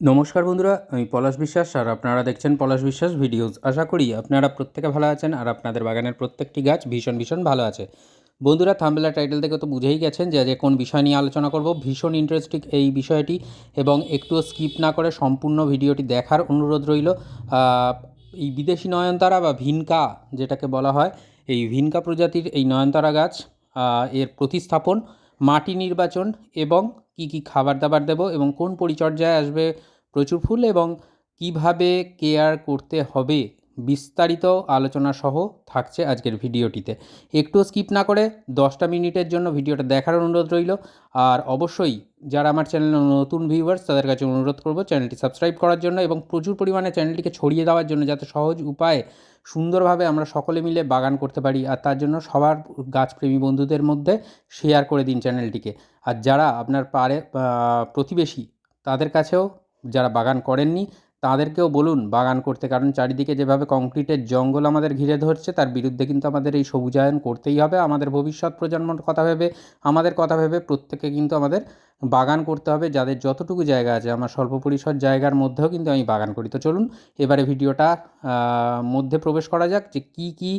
নমস্কার বন্ধুরা, আমি পলাশ বিশ্বাস আর আপনারা দেখছেন পলাশ বিশ্বাস ভিডিওস। আশা করি আপনারা প্রত্যেকে ভালো আছেন আর আপনাদের বাগানের প্রত্যেকটি গাছ ভীষণ ভীষণ ভালো আছে। বন্ধুরা থাম্বেলা টাইটেল থেকে তো বুঝেই গেছেন যে যে কোন বিষয় নিয়ে আলোচনা করব। ভীষণ ইন্টারেস্টিং এই বিষয়টি এবং একটুও স্কিপ না করে সম্পূর্ণ ভিডিওটি দেখার অনুরোধ রইল। এই বিদেশি নয়নতারা বা ভিনকা যেটাকে বলা হয়, এই ভিনকা প্রজাতির এই নয়নতারা গাছ এর প্রতিস্থাপন মাটি নির্বাচন এবং কি কি খাবার দাবার দেব এবং কোন পরিচর্যায় আসবে প্রচুর ফুল এবং কীভাবে কেয়ার করতে হবে? বিস্তারিত আলোচনা সহ থাকছে আজকের ভিডিওটিতে। একটু স্কিপ না করে দশটা মিনিটের জন্য ভিডিওটা দেখার অনুরোধ রইল। আর অবশ্যই যারা আমার চ্যানেলে নতুন ভিউয়ার্স তাদের কাছে অনুরোধ করব চ্যানেলটি সাবস্ক্রাইব করার জন্য এবং প্রচুর পরিমাণে চ্যানেলটিকে ছড়িয়ে দেওয়ার জন্য যাতে সহজ উপায়ে সুন্দরভাবে আমরা সকলে মিলে বাগান করতে পারি। আর তার জন্য সবার গাছপ্রেমী বন্ধুদের মধ্যে শেয়ার করে দিন চ্যানেলটিকে। আর যারা আপনার পারে প্রতিবেশী, তাদের কাছেও যারা বাগান করেননি তাদেরকেও বলুন বাগান করতে। কারণ চারিদিকে যেভাবে কংক্রিটের জঙ্গল আমাদের ঘিরে ধরছে, তার বিরুদ্ধে কিন্তু আমাদের এই সবুজায়ন করতেই হবে। আমাদের ভবিষ্যৎ প্রজন্মর কথা ভেবে, আমাদের কথা ভেবে প্রত্যেকে কিন্তু আমাদের বাগান করতে হবে, যাদের যতটুকু জায়গা আছে। আমার স্বল্প পরিসর জায়গার মধ্যেও কিন্তু আমি বাগান করি। তো চলুন, এবারে ভিডিওটা মধ্যে প্রবেশ করা যাক যে কী কী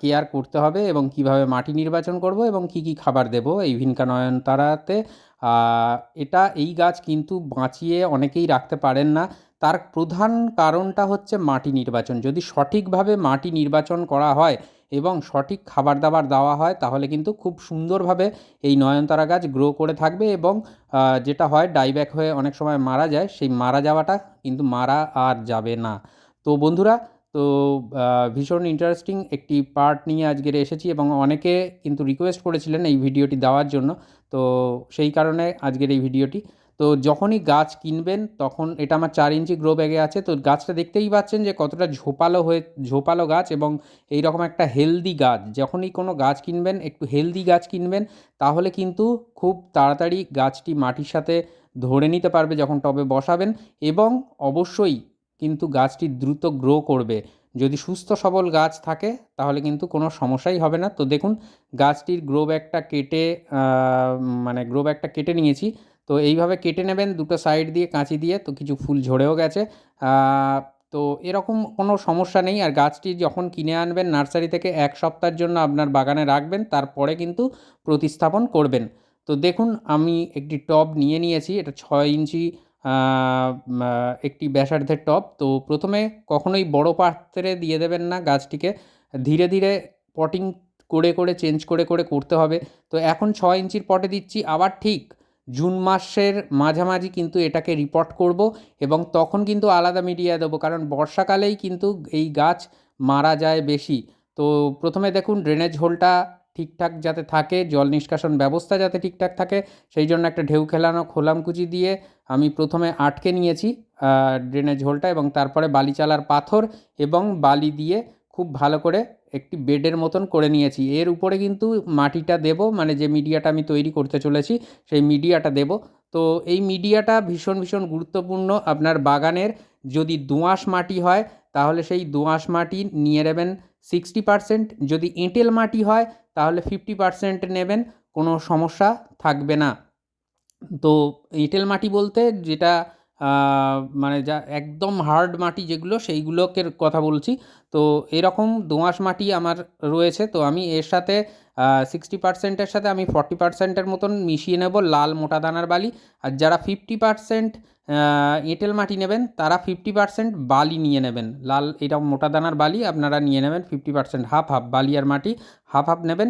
কেয়ার করতে হবে এবং কীভাবে মাটি নির্বাচন করব এবং কি কি খাবার দেব এই ভিনকা নয়নতারাতে এটা এই গাছ কিন্তু বাঁচিয়ে অনেকেই রাখতে পারেন না। তার প্রধান কারণটা হচ্ছে মাটি নির্বাচন। যদি সঠিকভাবে মাটি নির্বাচন করা হয় এবং সঠিক খাবার দাবার দেওয়া হয়, তাহলে কিন্তু খুব সুন্দরভাবে এই নয়নতারা গাছ গ্রো করে থাকবে এবং যেটা হয় ডাইব্যাক হয়ে অনেক সময় মারা যায়, সেই মারা যাওয়াটা কিন্তু মারা আর যাবে না। তো বন্ধুরা, তো ভীষণ ইন্টারেস্টিং একটি পার্ট নিয়ে আজকের এসেছি এবং অনেকে কিন্তু রিকোয়েস্ট করেছিলেন এই ভিডিওটি দেওয়ার জন্য। তো সেই কারণে আজকের এই ভিডিওটি তো যখনই গাছ কিনবেন, তখন এটা আমার চার ইঞ্চি গ্রো ব্যাগে আছে, তো গাছটা দেখতেই পাচ্ছেন যে কতটা ঝোপালো হয়ে, ঝোপালো গাছ এবং এই রকম একটা হেলদি গাছ। যখনই কোনো গাছ কিনবেন, একটু হেলদি গাছ কিনবেন, তাহলে কিন্তু খুব তাড়াতাড়ি গাছটি মাটির সাথে ধরে নিতে পারবে যখন টবে বসাবেন এবং অবশ্যই কিন্তু গাছটি দ্রুত গ্রো করবে। যদি সুস্থ সবল গাছ থাকে, তাহলে কিন্তু কোনো সমস্যাই হবে না। তো দেখুন, গাছটির গ্রো ব্যাগটা কেটে মানে গ্রো ব্যাগটা কেটে নিয়েছি। তো এইভাবে কেটে নেবেন, দুটো সাইড দিয়ে কাঁচি দিয়ে, তো কিছু ফুল ঝরেও গেছে। তো এরকম কোনো সমস্যা নেই। আর গাছটি যখন কিনে আনবেন নার্সারি থেকে এক সপ্তাহের জন্য আপনার বাগানে রাখবেন, তারপরে কিন্তু প্রতিস্থাপন করবেন। তো দেখুন, আমি একটি টব নিয়ে নিয়েছি, এটা ছয় ইঞ্চি একটি ব্যাসার্ধের টব। তো প্রথমে কখনোই বড় পাত্রে দিয়ে দেবেন না গাছটিকে। ধীরে ধীরে পটিং করে করে চেঞ্জ করে করে করতে হবে। তো এখন ছয় ইঞ্চির পটে দিচ্ছি, আবার ঠিক জুন মাসের মাঝামাঝি কিন্তু এটাকে রিপোর্ট করব এবং তখন কিন্তু আলাদা মিডিয়া দেবো। কারণ বর্ষাকালেই কিন্তু এই গাছ মারা যায় বেশি। তো প্রথমে দেখুন ড্রেনেজ হোলটা ঠিকঠাক যাতে থাকে, জল নিষ্কাশন ব্যবস্থা যাতে ঠিকঠাক থাকে, সেই জন্য একটা ঢেউ খেলানো খোলামকুচি দিয়ে আমি প্রথমে আটকে নিয়েছি ড্রেনেজ হোলটা এবং তারপরে বালি চালার পাথর এবং বালি দিয়ে খুব ভালো করে একটি বেডের মতন করে নিয়েছি। এর উপরে কিন্তু মাটিটা দেব মানে যে মিডিয়াটা আমি তৈরি করতে চলেছি, সেই মিডিয়াটা দেব। তো এই মিডিয়াটা ভীষণ ভীষণ গুরুত্বপূর্ণ আপনার বাগানের। যদি দোআঁশ মাটি হয়, তাহলে সেই দোআঁশ মাটি নিয়ে নেবেন সিক্সটি পারসেন্ট যদি এঁটেল মাটি হয়, তাহলে ফিফটি পারসেন্ট নেবেন, কোনো সমস্যা থাকবে না। তো এঁটেল মাটি বলতে যেটা মানে যা একদম হার্ড মাটি যেগুলো, সেইগুলোকে কথা বলছি। তো এরকম দোআঁশ মাটি আমার রয়েছে। তো আমি এর সাথে সিক্সটি পার্সেন্টের সাথে আমি ফর্টি পার্সেন্টের মতন মিশিয়ে নেব লাল মোটা দানার বালি। আর যারা ফিফটি পার্সেন্ট এঁটেল মাটি নেবেন, তারা ফিফটি পার্সেন্ট বালি নিয়ে নেবেন। লাল এরকম মোটা দানার বালি, আপনারা নিয়ে নেবেন ফিফটি পার্সেন্ট হাফ হাফ বালি আর মাটি হাফ হাফ নেবেন।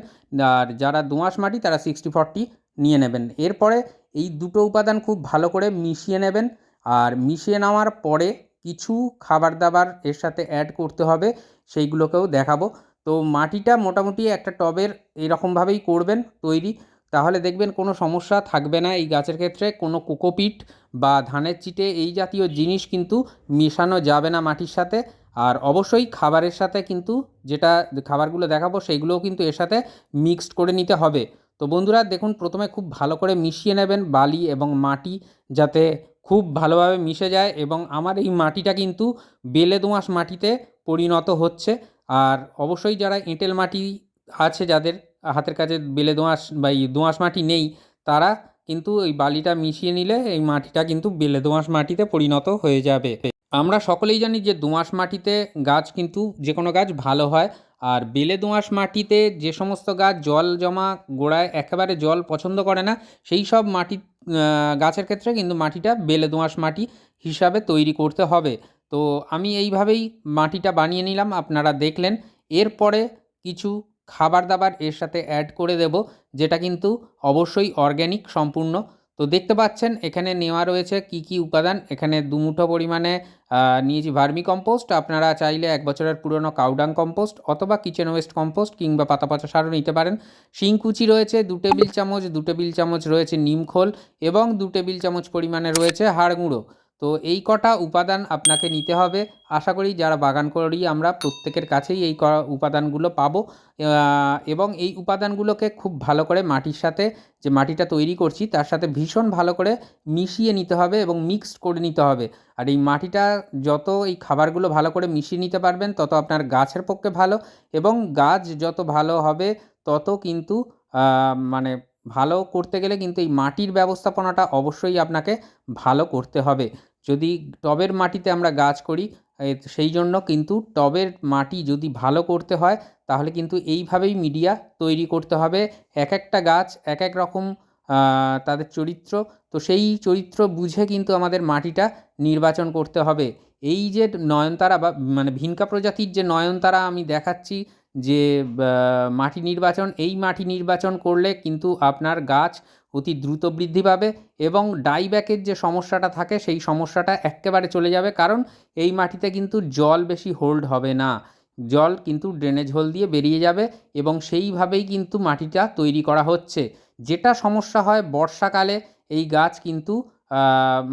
আর যারা দোআঁশ মাটি, তারা সিক্সটি ফর্টি নিয়ে নেবেন। এরপরে এই দুটো উপাদান খুব ভালো করে মিশিয়ে নেবেন। আর মিশিয়ে নেওয়ার পরে কিছু খাবার দাবার এর সাথে অ্যাড করতে হবে, সেইগুলোকেও দেখাবো। তো মাটিটা মোটামুটি একটা টবের এরকমভাবেই করবেন তৈরি। তাহলে দেখবেন কোনো সমস্যা থাকবে না এই গাছের ক্ষেত্রে। কোনো কোকোপিট বা ধানের চিটে এই জাতীয় জিনিস কিন্তু মেশানো যাবে না মাটির সাথে। আর অবশ্যই খাবারের সাথে কিন্তু যেটা খাবারগুলো দেখাবো, সেইগুলোও কিন্তু এর সাথে মিক্সড করে নিতে হবে। তো বন্ধুরা, দেখুন, প্রথমে খুব ভালো করে মিশিয়ে নেবেন বালি এবং মাটি যাতে খুব ভালোভাবে মিশে যায় এবং আমার এই মাটিটা কিন্তু বেলে দোআঁশ মাটিতে পরিণত হচ্ছে। আর অবশ্যই যারা এঁটেল মাটি আছে যাদের হাতের কাছে বেলে দোঁয়াশ বা এই দোআঁশ মাটি নেই তারা কিন্তু ওই বালিটা মিশিয়ে নিলে এই মাটিটা কিন্তু বেলে দোঁয়াশ মাটিতে পরিণত হয়ে যাবে। আমরা সকলেই জানি যে দোআঁশ মাটিতে গাছ কিন্তু যে কোনো গাছ ভালো হয়। আর বেলে দোআঁশ মাটিতে যে সমস্ত গাছ জল জমা গোড়ায় একেবারে জল পছন্দ করে না সেই সব মাটি আহ, গাছের ক্ষেত্রে কিন্তু মাটিটা বেলে দোঁয়াশ মাটি হিসাবে তৈরি করতে হবে। তো আমি এইভাবেই মাটিটা বানিয়ে নিলাম, আপনারা দেখলেন। এরপরে কিছু খাবার দাবার এর সাথে অ্যাড করে দেব, যেটা কিন্তু অবশ্যই অর্গ্যানিক সম্পূর্ণ তো দেখতে পাচ্ছেন, এখানে নেওয়া রয়েছে কি কি উপাদান। এখানে দুমুঠো পরিমাণে নিয়েছি ভার্মি কম্পোস্ট। আপনারা চাইলে এক বছরের পুরনো কাউডাং কম্পোস্ট অথবা কিচেন ওয়েস্ট কম্পোস্ট কিংবা পাতা পচা সারও নিতে পারেন। শিংকুচি রয়েছে দু টেবিল চামচ, দু টেবিল চামচ রয়েছে নিমখোল এবং দু টেবিল চামচ পরিমাণে রয়েছে হাড় গুঁড়ো। তো এই কটা উপাদান আপনাকে নিতে হবে। আশা করি যারা বাগান করি আমরা প্রত্যেকের কাছেই এই উপাদানগুলো পাবো। এবং এই উপাদানগুলোকে খুব ভালো করে মাটির সাথে যে মাটিটা তৈরি করছি তার সাথে ভীষণ ভালো করে মিশিয়ে নিতে হবে এবং মিক্সড করে নিতে হবে। আর এই মাটিটা যত এই খাবারগুলো ভালো করে মিশিয়ে নিতে পারবেন তত আপনার গাছের পক্ষে ভালো এবং গাছ যত ভালো হবে তত কিন্তু মানে ভালো করতে গেলে কিন্তু এই মাটির ব্যবস্থাপনাটা অবশ্যই আপনাকে ভালো করতে হবে। যদি টবের মাটিতে আমরা গাছ করি সেই জন্য কিন্তু টবের মাটি যদি ভালো করতে হয়, তাহলে কিন্তু এইভাবেই মিডিয়া তৈরি করতে হবে। এক একটা গাছ এক এক রকম তাদের চরিত্র, তো সেই চরিত্র বুঝে কিন্তু আমাদের মাটিটা নির্বাচন করতে হবে। এই যে নয়নতারা বা মানে ভিনকা প্রজাতির যে নয়নতারা আমি দেখাচ্ছি যে মাটি নির্বাচন, এই মাটি নির্বাচন করলে কিন্তু আপনার গাছ অতি দ্রুত বৃদ্ধি পাবে এবং ডাইব্যাকের যে সমস্যাটা থাকে, সেই সমস্যাটা এক্কেবারে চলে যাবে। কারণ এই মাটিতে কিন্তু জল বেশি হোল্ড হবে না। জল কিন্তু ড্রেনেজ হোল দিয়ে বেরিয়ে যাবে এবং সেইভাবেই কিন্তু মাটিটা তৈরি করা হচ্ছে। যেটা সমস্যা হয়, বর্ষাকালে এই গাছ কিন্তু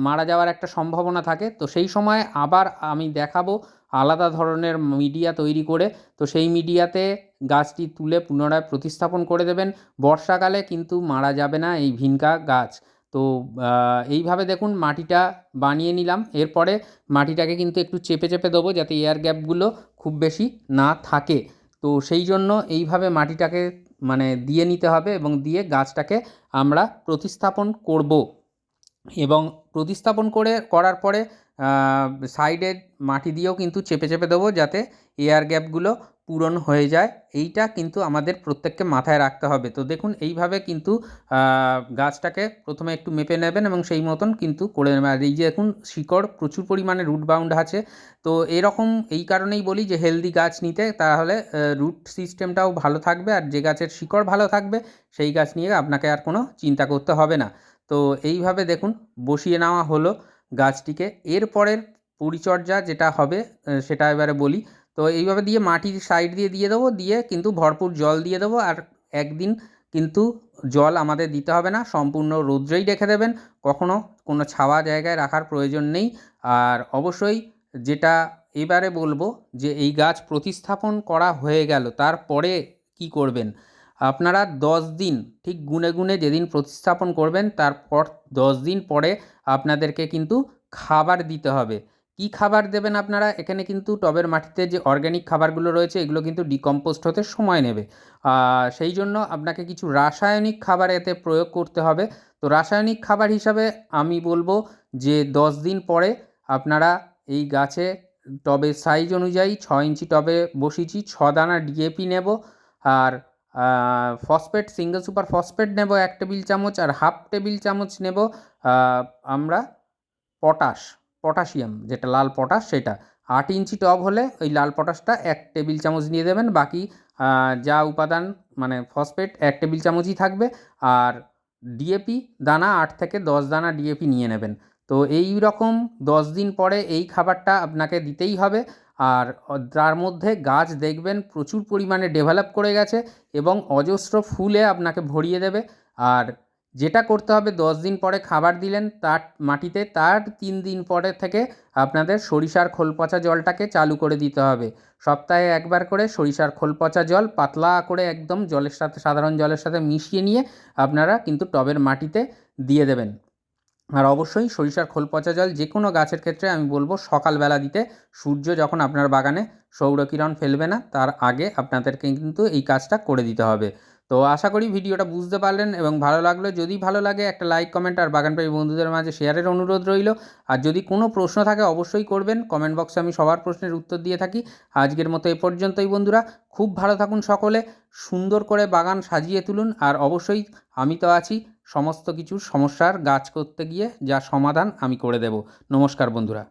মারা যাওয়ার একটা সম্ভাবনা থাকে। তো সেই সময় আবার আমি দেখাবো আলাদা ধরনের মিডিয়া তৈরি করে, তো সেই মিডিয়াতে গাছটি তুলে পুনরায় প্রতিস্থাপন করে দেবেন। বর্ষাকালে কিন্তু মারা যাবে না এই ভিনকা গাছ। তো এইভাবে দেখুন মাটিটা বানিয়ে নিলাম। এরপরে মাটিটাকে কিন্তু একটু চেপে চেপে দেবো যাতে এয়ার গ্যাপগুলো খুব বেশি না থাকে। তো সেই জন্য এইভাবে মাটিটাকে মানে দিয়ে নিতে হবে এবং দিয়ে গাছটাকে আমরা প্রতিস্থাপন করব। এবং প্রতিস্থাপন করে, করার পরে সাইডে মাটি দিয়েও কিন্তু চেপে চেপে দেবো যাতে এয়ার গ্যাপগুলো পূরণ হয়ে যায়। এইটা কিন্তু আমাদের প্রত্যেককে মাথায় রাখতে হবে। তো দেখুন, এইভাবে কিন্তু গাছটাকে প্রথমে একটু মেপে নেবেন এবং সেই মতন কিন্তু করে নেবেন। আর এই যে দেখুন, শিকড় প্রচুর পরিমাণে রুট বাউন্ড আছে। তো এরকম এই কারণেই বলি যে হেলদি গাছ নিতে, তাহলে রুট সিস্টেমটাও ভালো থাকবে আর যে গাছের শিকড় ভালো থাকবে, সেই গাছ নিয়ে আপনাকে আর কোনো চিন্তা করতে হবে না। তো এইভাবে দেখুন, বসিয়ে নেওয়া হলো। গাছটিকে। এরপরের পরিচর্যা যেটা হবে সেটা এবারে বলি। তো এইভাবে দিয়ে মাটির সাইড দিয়ে দিয়ে দেবো, দিয়ে কিন্তু ভরপুর জল দিয়ে দেবো। আর একদিন কিন্তু জল আমাদের দিতে হবে না, সম্পূর্ণ রৌদ্রেই রেখে দেবেন। কখনো কোনো ছাওয়া জায়গায় রাখার প্রয়োজন নেই। আর অবশ্যই যেটা এবারে বলব যে এই গাছ প্রতিস্থাপন করা হয়ে গেল, তারপরে কি করবেন? আপনারা দশ দিন, ঠিক গুনে গুনে যেদিন প্রতিস্থাপন করবেন, তারপর দশ দিন পরে আপনাদেরকে কিন্তু খাবার দিতে হবে। কি খাবার দেবেন আপনারা? এখানে কিন্তু টবের মাটিতে যে অর্গ্যানিক খাবারগুলো রয়েছে, এগুলো কিন্তু ডিকম্পোস্ট হতে সময় নেবে। সেই জন্য আপনাকে কিছু রাসায়নিক খাবার এতে প্রয়োগ করতে হবে। তো রাসায়নিক খাবার হিসাবে আমি বলব যে দশ দিন পরে আপনারা এই গাছে টবের সাইজ অনুযায়ী ছ ইঞ্চি টবে বসিয়েছি ছ দানা ডিএপি নেব। আর ফসফেট সিঙ্গেল সুপার ফসফেট নেব, এক টেবিল চামচ আর হাফ টেবিল চামচ নেব আমরা পটাশ পটাশিয়াম যেটা লাল পটাশ সেটা। আট ইঞ্চি টব হলে ওই লাল পটাশটা এক টেবিল চামচ নিয়ে দেবেন, বাকি যা উপাদান মানে ফসফেট এক টেবিল চামচই থাকবে। আর ডিএপি দানা, আট থেকে দশ দানা ডিএপি নিয়ে নেবেন। তো এই রকম দশ দিন পরে এই খাবারটা আপনাকে দিতেই হবে। আর তার মধ্যে গাছ দেখবেন প্রচুর পরিমাণে ডেভেলপ করে গেছে এবং অজস্র ফুলে আপনাকে ভরিয়ে দেবে। আর যেটা করতে হবে, দশ দিন পরে খাবার দিলেন তার মাটিতে, তার তিন দিন পরে থেকে আপনাদের সরিষার খোল পচা জলটাকে চালু করে দিতে হবে। সপ্তাহে একবার করে সরিষার খোল পচা জল পাতলা করে একদম জলের সাথে, সাধারণ জলের সাথে মিশিয়ে নিয়ে আপনারা কিন্তু টবের মাটিতে দিয়ে দেবেন। আর অবশ্যই সরিষার খোল পচা জল যে কোনো গাছের ক্ষেত্রে আমি বলব সকালবেলা দিতে। সূর্য যখন আপনার বাগানে সৌরকিরণ ফেলবে না, তার আগে আপনাদেরকে কিন্তু এই কাজটা করে দিতে হবে। তো আশা করি ভিডিওটা বুঝতে পারলেন এবং ভালো লাগল। যদি ভালো লাগে একটা লাইক, কমেন্ট আর বাগানপ্রেমী বন্ধুদের মাঝে শেয়ারের অনুরোধ রইল। আর যদি কোনো প্রশ্ন থাকে অবশ্যই করবেন। কমেন্ট বক্সে আমি সবার প্রশ্নের উত্তর দিয়ে থাকি। আজকের মতো এ পর্যন্তই বন্ধুরা। খুব ভালো থাকুন সকলে। সুন্দর করে বাগান সাজিয়ে তুলুন। আর অবশ্যই আমি তো আছি। সমস্ত কিছু সমস্যার গাছ করতে গিয়ে যা সমাধান আমি করে দেব। নমস্কার বন্ধুরা।